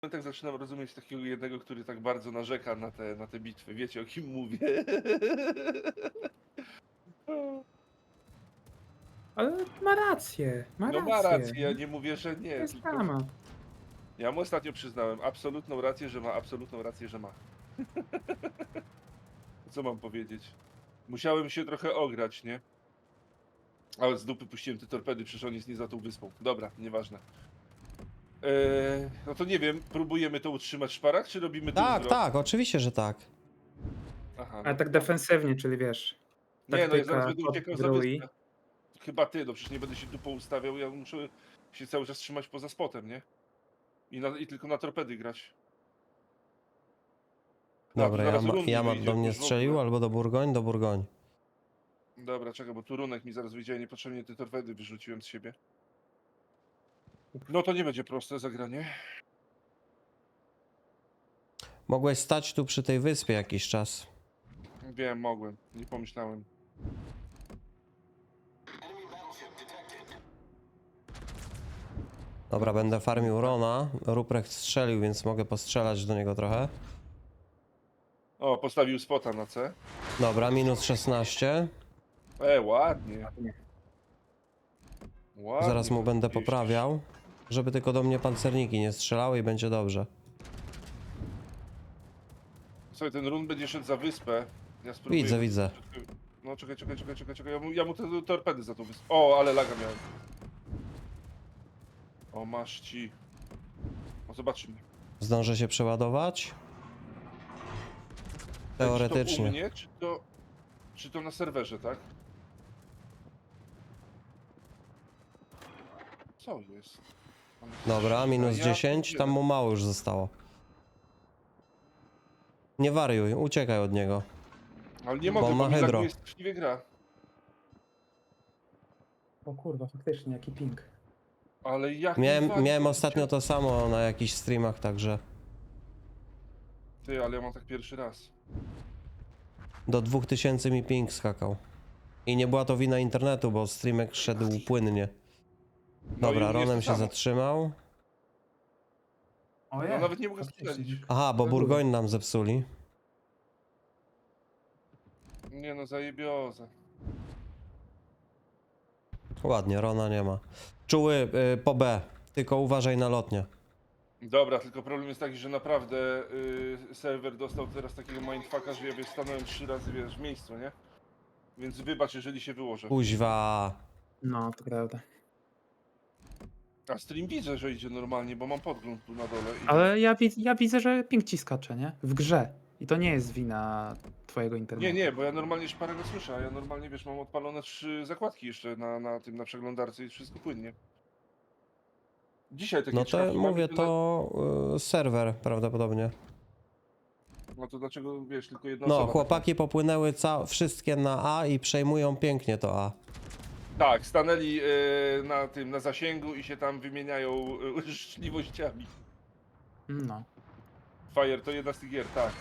tak zaczynam rozumieć takiego jednego, który tak bardzo narzeka na te, na te bitwy. Wiecie o kim mówię? Ale ma rację, ma No rację. ma rację, ja nie mówię, że To nie. jest Tylko sama. ja mu ostatnio przyznałem absolutną rację, że ma, absolutną rację, że ma. Co mam powiedzieć? Musiałem się trochę ograć, nie? Ale z dupy puściłem te torpedy, przecież on jest nie za tą wyspą. Dobra, nieważne. Eee, no to nie wiem, próbujemy to utrzymać w szparach, czy robimy to Tak, tak, oczywiście, że tak. Aha, Ale no. tak defensywnie, czyli wiesz. Nie, no ja zaraz będę uciekał za wyspę. Chyba ty, no przecież nie będę się dupą ustawiał, ja muszę się cały czas trzymać poza spotem, nie? I, na, i tylko na torpedy grać. Dobra, tu ja ma, ja mi ma wyjdzie do mnie strzelił albo do Burgoń, do Burgoń. Dobra, czekaj, bo tu runek mi zaraz wyjdzie, ja niepotrzebnie te torpedy wyrzuciłem z siebie. No to nie będzie proste zagranie. Mogłeś stać tu przy tej wyspie jakiś czas. Wiem, mogłem, nie pomyślałem. Dobra, będę farmił Rona. Ruprecht strzelił, więc mogę postrzelać do niego trochę. O, postawił spota na C. Dobra, minus 16. E, ładnie. Ładnie. Zaraz mu będę poprawiał. Żeby tylko do mnie pancerniki nie strzelały i będzie dobrze. Słuchaj, ten run będzie szedł za wyspę. Ja spróbuję... Widzę, widzę. No czekaj, czekaj, czekaj, czekaj, czekaj. Ja mu, ja mu te torpedy za tą wyspę. O, ale laga miałem. O, masz ci. O, zobaczymy. Zdążę się przeładować? Czy to u Teoretycznie. mnie, czy to, czy to na serwerze, tak? Co jest? Dobra, minus ja 10. pierdzielę. Tam mu mało już zostało. Nie wariuj, uciekaj od niego. Ale nie bo mogę, bo ma mi hydro. laguje straszliwie gra. O kurwa, faktycznie, jaki ping. Ale jak... Miałem, miałem ostatnio to samo na jakichś streamach, także Ty, ale ja mam tak pierwszy raz. do 2000 mi ping skakał. I nie była to wina internetu, bo streamek szedł płynnie. No i Dobra, jest Ronem to się samo. zatrzymał. O Ja nawet nie mogę strzelić. Aha, bo. Burgoń nam zepsuli. Nie no, zajebioza. Ładnie, Rona nie ma. Czuły y, po B, tylko uważaj na lotnie. Dobra, tylko problem jest taki, że naprawdę y, serwer dostał teraz takiego mindfucka, że ja wiesz, stanąłem trzy razy wiesz, w miejscu, nie? Więc wybacz, jeżeli się wyłożę. Kuźwa. No, to prawda. A stream widzę, że idzie normalnie, bo mam podgląd tu na dole. I... Ale ja, wi- ja widzę, że ping ci skacze, nie? W grze. I to nie jest wina twojego internetu. Nie, nie, bo ja normalnie szparę go słyszę, a ja normalnie, wiesz, mam odpalone trzy zakładki jeszcze na, na tym, na przeglądarce i wszystko płynnie. Dzisiaj takie No to mam, mówię, na- to y, serwer prawdopodobnie. No to dlaczego, wiesz, tylko jedna No, osoba... tak chłopaki popłynęły ca- wszystkie na A i przejmują pięknie to A. Tak, stanęli y, na tym, na zasięgu i się tam wymieniają y, życzliwościami. No. Fire to jedna z tych gier, tak.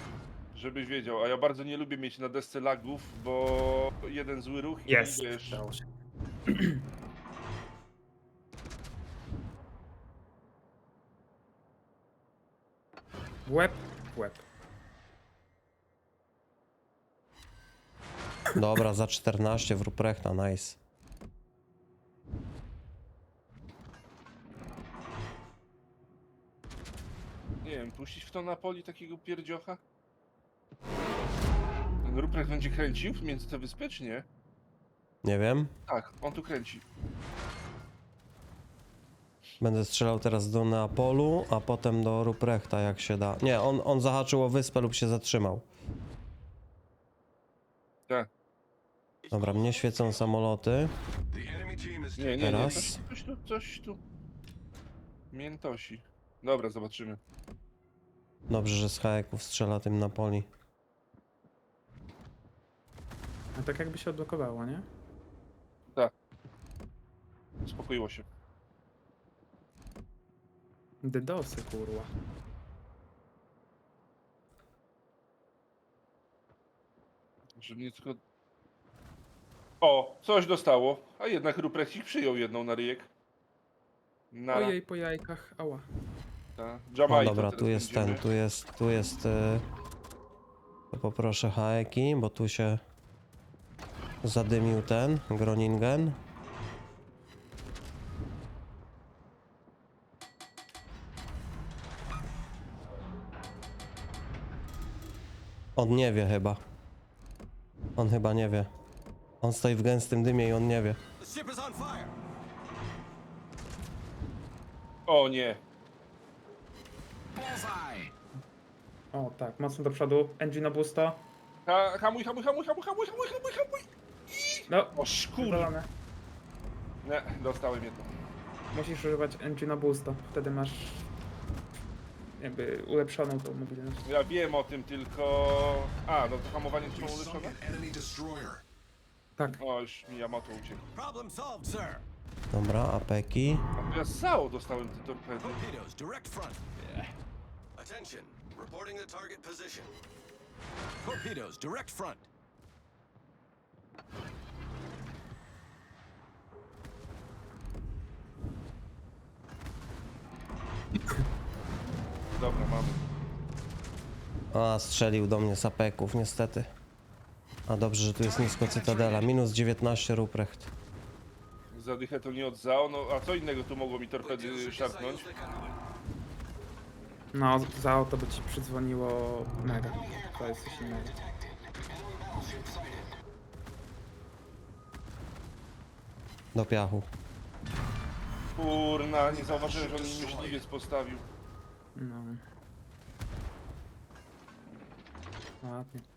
Żebyś wiedział, a ja bardzo nie lubię mieć na desce lagów, bo jeden zły ruch i Jest. wiesz... Udało się. W Łeb, w łeb. Dobra, za 14 w Ruprechta, nice. Wiem, puścić w to na poli takiego pierdziocha? Ten Ruprecht będzie kręcił między te wyspy, czy nie? Nie wiem. Tak, on tu kręci. Będę strzelał teraz do Neapolu, a potem do Ruprechta, jak się da. Nie, on, on zahaczył o wyspę lub się zatrzymał. Tak. Dobra, mnie świecą samoloty. Nie, nie, nie, Teraz? coś, coś tu, coś tu. Miętosi. Dobra, zobaczymy. Dobrze, że z haeków strzela tym Napoli. No tak jakby się odblokowało, nie? Uspokoiło się. Dydosy, kurwa. Że mnie tylko... O, coś dostało. A jednak Ruprecht ich przyjął jedną na ryjek. Na... Ojej, po jajkach, ała. Ta. No Jamaica dobra, tu jest ten, tu jest, tu jest... y, To poproszę haeki, bo tu się zadymił ten Groningen. On nie wie chyba. On chyba nie wie. On stoi w gęstym dymie i on nie wie. The ship is on fire. O nie. O tak, mocno do przodu. Engine obusto. Ha, hamuj, hamuj, hamuj, hamuj, hamuj, hamuj, hamuj, hamuj. No, O szkur. wywalone. Nie, dostałem jedno. Musisz używać engine obusto. Wtedy masz jakby ulepszoną tą mobilność. Ja wiem o tym, tylko... A, no to hamowanie trzeba ulepszone? enemy destroyer. Tak. O, już mi Yamato uciekł. Problem solved, sir. Dobra, apeki. A to ja z Sao dostałem te torpedy. Torpedoes, direct front. Attention. Reporting the target position. Torpedoes, direct front. Dobra, mamy. A, strzelił do mnie z apeków, niestety. A dobrze, że tu jest nisko cytadela. Minus 19 Ruprecht. Zadychę to nie od Zao, no a co innego tu mogło mi torpedy szarpnąć? No, za auto by ci przydzwoniło mega. To jest coś innego. Do piachu. Kurna, nie zauważyłem, że on mi myśliwiec postawił. No. Ładnie.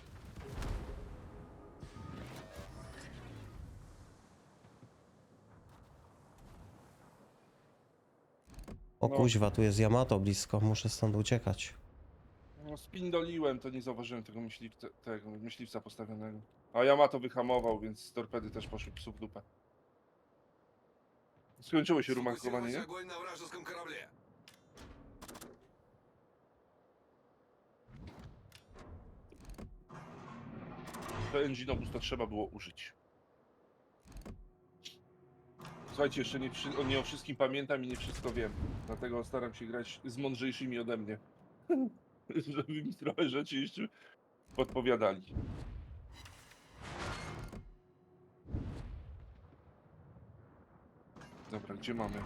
O No. kuźwa, tu jest Yamato blisko, muszę stąd uciekać. No spindoliłem, to nie zauważyłem tego, myśliwca, tego myśliwca postawionego. A Yamato wyhamował, więc torpedy też poszły psu w dupę. Skończyło się rumankowanie, nie? огонь на вражеском корабле. To engine obóz to trzeba było użyć. Słuchajcie, jeszcze nie, wszy- nie o wszystkim pamiętam i nie wszystko wiem. Dlatego staram się grać z mądrzejszymi ode mnie. Żeby mi trochę rzeczy jeszcze podpowiadali. Dobra, gdzie mamy?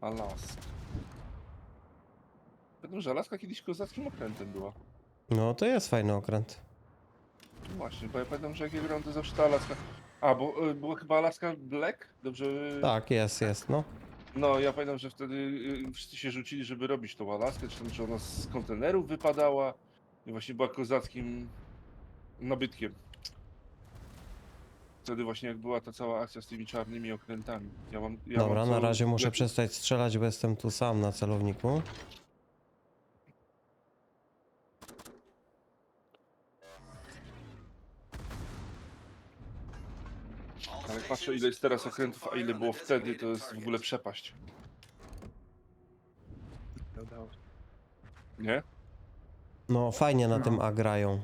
Alaska. Pamiętam, że Alaska kiedyś kozackim okrętem była. No to jest fajny okręt. No Właśnie, bo ja pamiętam, że jak ja grałem, to zawsze ta Alaska... A, bo y, była chyba Alaska Black? Dobrze? Tak, jest, jest, no. No, ja pamiętam, że wtedy y, wszyscy się rzucili, żeby robić tą Alaskę, czy, tam, czy ona z kontenerów wypadała. I właśnie była kozackim nabytkiem. Wtedy właśnie jak była ta cała akcja z tymi czarnymi okrętami. Ja mam, ja Dobra, mam na całą razie muszę przestać strzelać, bo jestem tu sam na celowniku. Patrzę ile jest teraz okrętów, a ile było wtedy, to jest w ogóle przepaść. Udało się. Nie? No, fajnie na No. tym A grają.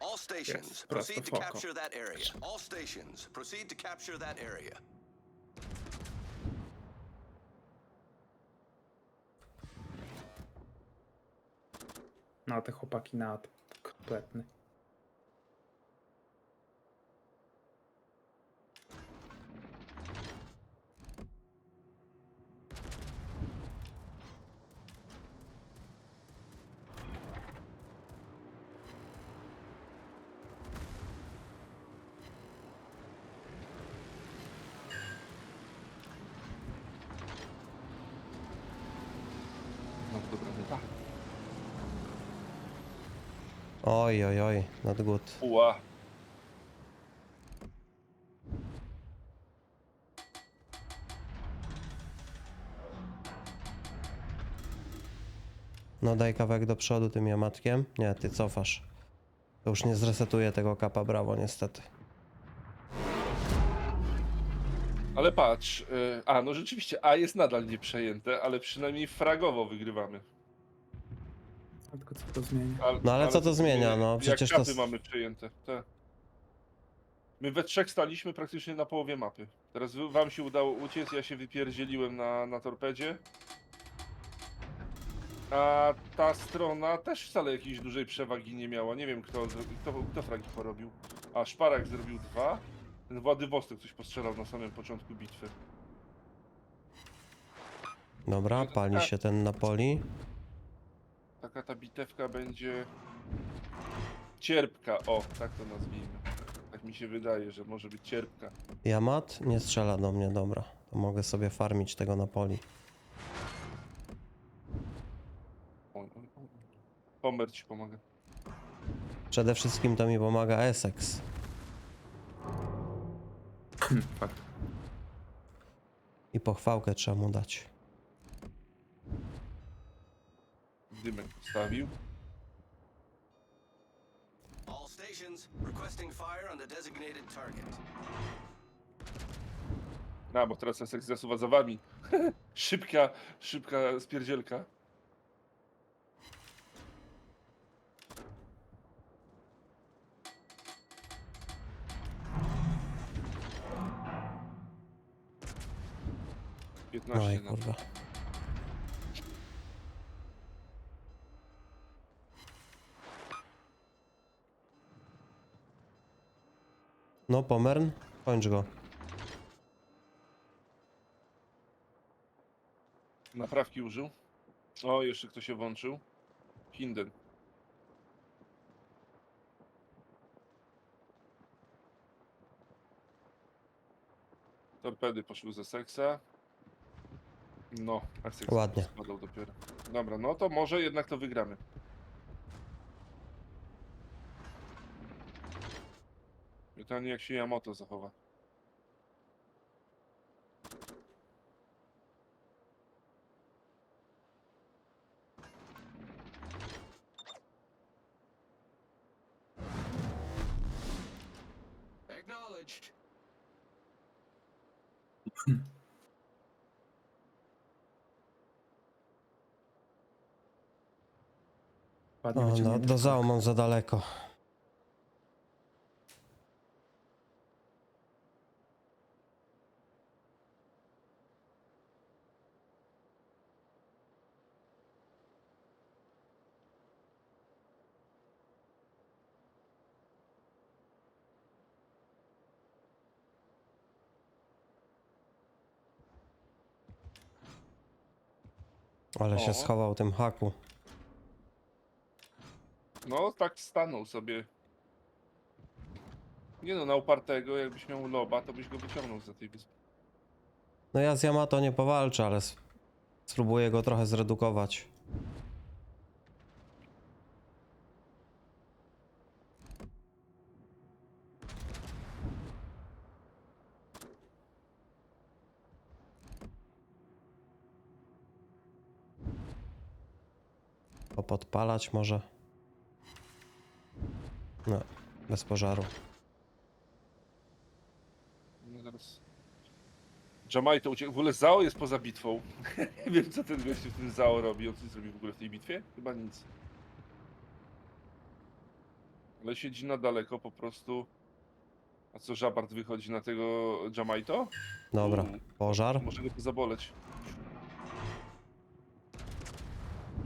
All stations, Yes, proceed to prosto capture that area. All stations, proceed to capture that area. No, te chłopaki na kompletny. No dobra, nie tak. Oj, oj, oj, not good. Uła. No daj kawałek do przodu tym Yamatkiem. Nie, ty cofasz. To już nie zresetuje tego kapa brawo, niestety. Ale patrz, y, a no rzeczywiście, A jest nadal nieprzejęte, ale przynajmniej fragowo wygrywamy. Tylko co to zmienia? No ale co to zmienia, no, jak przecież to kapy s- mamy przejęte, te. My we trzech staliśmy praktycznie na połowie mapy. Teraz wy- wam się udało uciec, ja się wypierdzieliłem na, na torpedzie. A ta strona też wcale jakiejś dużej przewagi nie miała. Nie wiem kto, zro- kto, kto fragi porobił. A Szparak zrobił dwa. Ten Władywostok coś postrzelał na samym początku bitwy. Dobra, pali się ten Napoli. Taka ta bitewka będzie cierpka, o, tak to nazwijmy. Tak mi się wydaje, że może być cierpka. Jamat nie strzela do mnie, dobra. To mogę sobie farmić tego Napoli. Oj, oj, oj. Homer ci pomaga. Przede wszystkim to mi pomaga Essex. Fakt. I pochwałkę trzeba mu dać. Dymek postawił. All stations requesting fire on the designated target. A, bo teraz Essex zasuwa za wami. szybka, szybka spierdzielka. Oj, 15 na kurwa. No, Pomern, kończ go. Naprawki użył. O, jeszcze ktoś się włączył. Hinden. Torpedy poszły ze seksa. No, a seks Ładnie. spadał dopiero. Dobra, no to może jednak to wygramy. Pytanie jak się Yamato zachowa. Acknowledged. Ładnie O, no, wyciągnięty do zału mam za daleko. Ale się O. schował tym haku. No, tak stanął sobie. Nie no, na upartego, jakbyś miał loba, to byś go wyciągnął za tej wyspy. No ja z Yamato nie powalczę, ale s- spróbuję go trochę zredukować. Popodpalać może. No, bez pożaru. No zaraz. Jamaj uciekł. W ogóle Zao jest poza bitwą. nie wiem, co ten gość w tym Zao robi. On coś zrobił w ogóle w tej bitwie? Chyba nic. Ale siedzi na daleko po prostu. A co, Żabart wychodzi na tego Jamaito? Dobra, pożar. Może go to zaboleć.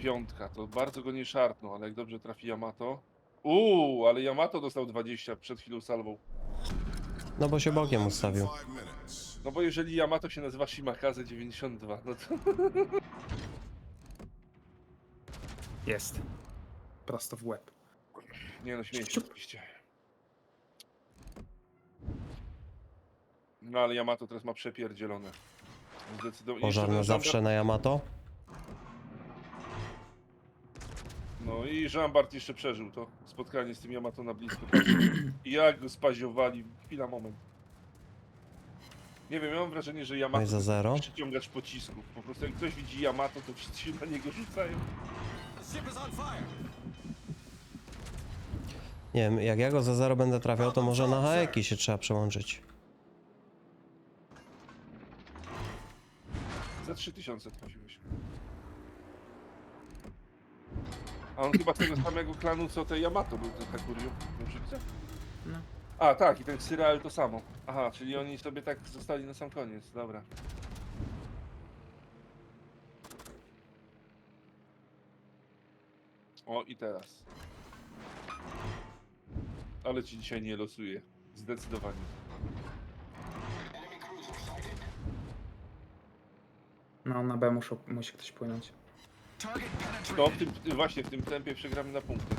Piątka, to bardzo go nie szarpnął, ale jak dobrze trafi Yamato. Uuu, ale Yamato dostał 20 przed chwilą salwą. No bo się bokiem ustawił. No bo jeżeli Yamato się nazywa Shimakaze 92, no to... Jest. Prosto w łeb. Nie no, śmieję się oczywiście. No ale Yamato teraz ma przepierdzielone. Pożar na zawsze na Yamato. No i Jean-Bart jeszcze przeżył to spotkanie z tym Yamato na blisko. I jak go spaziowali, chwila, moment. Nie wiem, ja mam wrażenie, że Yamato i za zero. przyciągacz pocisków. Po prostu jak ktoś widzi Yamato, to wszyscy się na niego rzucają. Nie wiem, jak ja go za zero będę trafiał, to może na haeki się trzeba przełączyć. Za 3000 trafiłeś. A on chyba tego samego klanu co te Yamato był ten Hakuryu. Dobrze widzę? No. A, tak, i ten Syrael to samo. Aha, czyli oni sobie tak zostali na sam koniec, dobra. O, i teraz. Ale ci dzisiaj nie losuję. Zdecydowanie. No, na B muszą, musi ktoś płynąć. Target. No, w tym, właśnie w tym tempie przegramy na punkty.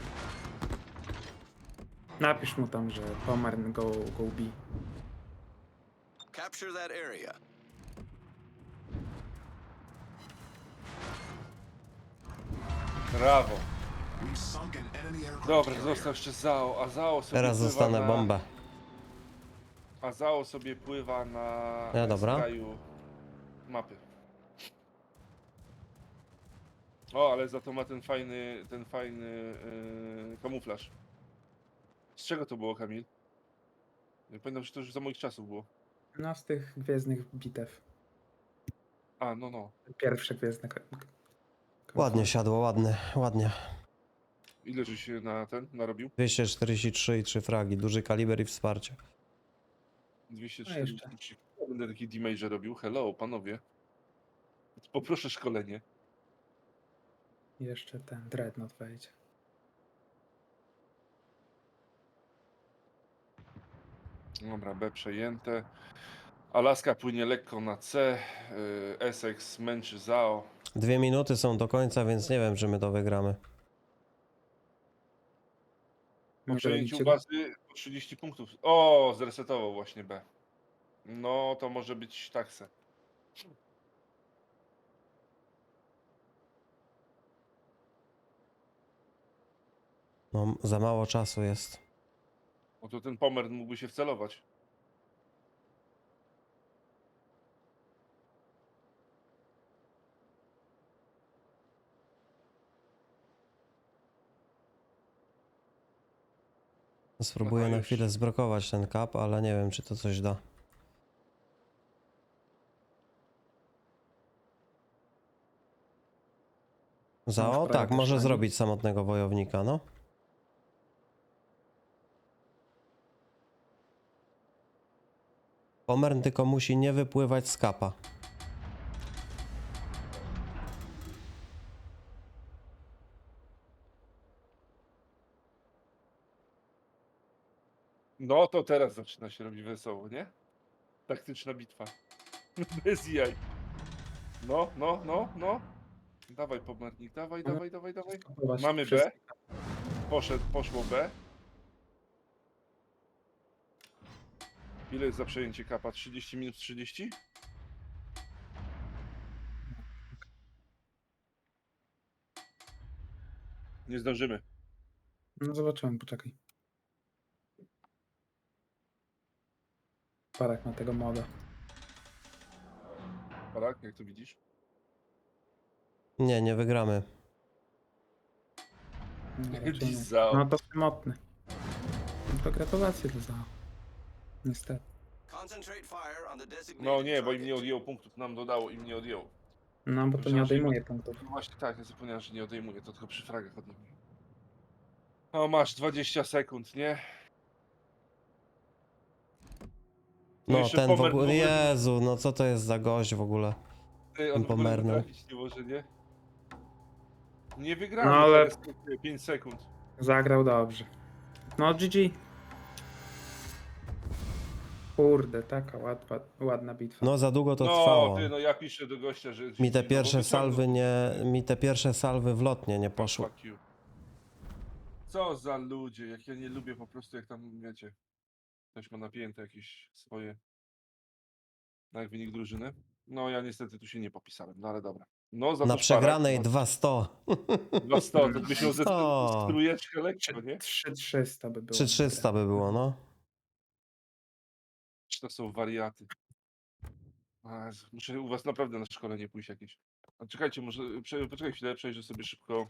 Napisz mu tam, że Pomarn go, go B. Capture that area. Brawo. We've sunk an enemy aircraft Dobra, carrier. został jeszcze Zao, a Zao sobie Teraz pływa zostanę na... bombę. A Zao sobie pływa na No, dobra. skraju mapy. O, ale za to ma ten fajny, ten fajny yy, kamuflaż. Z czego to było, Kamil? Ja pamiętam, że to już za moich czasów było. No, z tych gwiezdnych bitew. A, no, no. Pierwsze gwiezdne. Ładnie siadło, ładnie, ładnie. Ile żeś się na ten narobił? 243 i 3 fragi, duży kaliber i wsparcie. 240. Ja będę taki damage robił. Hello, panowie. Poproszę szkolenie. Jeszcze ten Dreadnought wejdzie. Dobra, B przejęte. Alaska płynie lekko na C. y, Essex męczy Zao. Dwie minuty są do końca, więc nie wiem, czy my to wygramy. Po Może przejęciu bazy po 30 punktów. O, zresetował właśnie B. No, to może być takse. No, za mało czasu jest. No to ten Pomer mógłby się wcelować. Spróbuję Aha, na już. chwilę zblokować ten kap, ale nie wiem, czy to coś da. Za o, tak, może zrobić samotnego wojownika, no. Pomern tylko musi nie wypływać z kapa. No to teraz zaczyna się robić wesoło, nie? Taktyczna bitwa. Bez jaj. No, no, no, no. Dawaj, Pomernik, dawaj, Mhm. dawaj, dawaj, dawaj. Mamy B. Poszedł, poszło B. Ile jest za przejęcie kapa? 30 minut 30? Nie zdążymy. No zobaczymy, poczekaj. Parak ma tego moda. Parak, jak to widzisz? Nie, nie wygramy. No, raczej nie. Zao. no to samotny. No to gratulacje dla Zao. Niestety. No nie, bo im nie odjęło punktów. Nam dodało, im nie odjęło. No bo to nie Myślałem, że- odejmuje punktów. No właśnie tak, ja zapomniałem, że nie odejmuje, to tylko przy fragach odejmuje. O, masz 20 sekund, nie? No, jeszcze ten w Pomer- ogóle. Pomer- Jezu, no co to jest za gość w ogóle? Ty, on w ogóle Pomerny. nie może, nie? Nie wygramy, No, ale- ale... 5 sekund. Zagrał dobrze. No GG. Kurde, taka łatwa, ładna bitwa. No za długo to no, trwało. ty, no ja piszę do gościa, że... Mi te no, pierwsze salwy nie. Mi te pierwsze salwy w lotnie nie poszły. Fuck you. Co za ludzie, jak ja nie lubię po prostu, jak tam, wiecie, ktoś ma napięte jakieś swoje, no jak wynik drużyny. No ja niestety tu się nie popisałem, no ale dobra. No za Na przegranej szparak, 200. no, 200, to miał ze O. strujeczkę lekko, nie? 3300 by było. 3300 by było, no. To są wariaty? Muszę u was naprawdę na szkolenie pójść jakieś. A czekajcie, może prze, poczekaj chwilę, przejrzę sobie szybko